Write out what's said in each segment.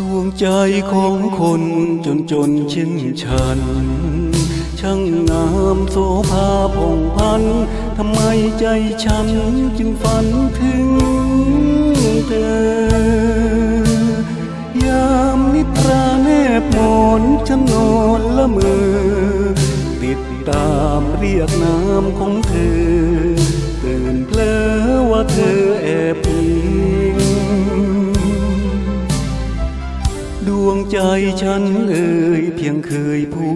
ดวงใจของคนจนจนเช่นฉัน ช่างงามโสภาผ่องพันทำไมใจฉันจึงฝันถึงเธอยามนิทราแนบหมอนฉันนอนละเมอติดตามเรียกนามของเธอ ตื่นเพลอว่าเธอ ดวงใจฉันเอ่ยเพียงเคยพู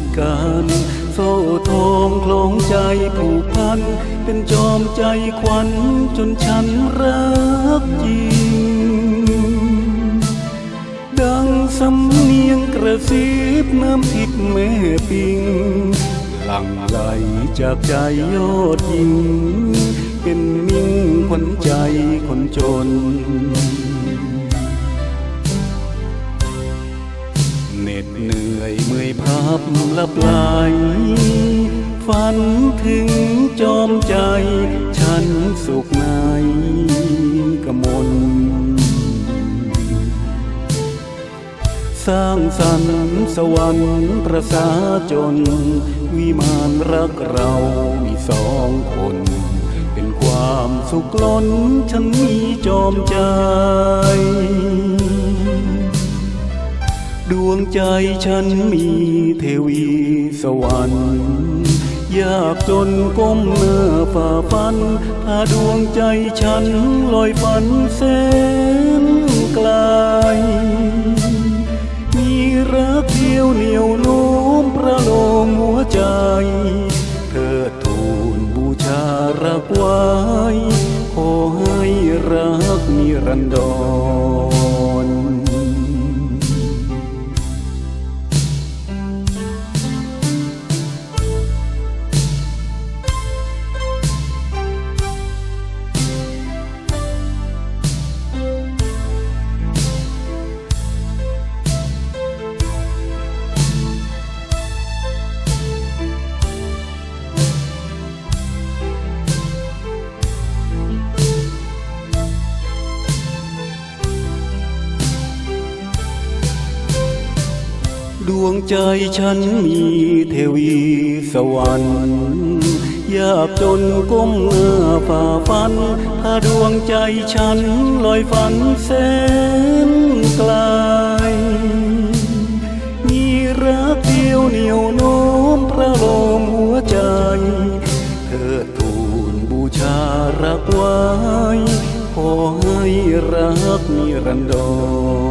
ดกัน โซ่ทองคล้องใจผูกพัน เป็นจอมใจควันจนฉันรักจริง ดังสำเนียงกระซิบน้ำทิพแม่ปิง หลังไหลจากใจยอดยิง เป็นมิ่งขวัญใจคนจน เหน็ดเหนื่อยเมื่อยพับลับไหลฝันถึงจอมใจ ฉันสุขในกมลสร้างสรรค์สวรรค์ประสาจน วิมานรักเรามีสองคน เป็นความสุขล้นฉันมีจอมใจ ดวงใจฉันมีเทวีสวรรค์ยากจนก้มหน้าฝ่าฟันพาดวงใจฉันลอยฝันแสนไกล มีรักเดียวเหนียวโน้มประโลมหัวใจ เธอทูลบูชารักไว้ ดวงใจฉันมีเทวีสวรรค์ยากจนก้มหน้าฝ่าฟัน ถ้าดวงใจฉันลอยฝันแสนไกล มีรักเดียวเหนียวโน้มพระโลมหัวใจ เธอทูลบูชารักไว้ ขอให้รักนิรันดร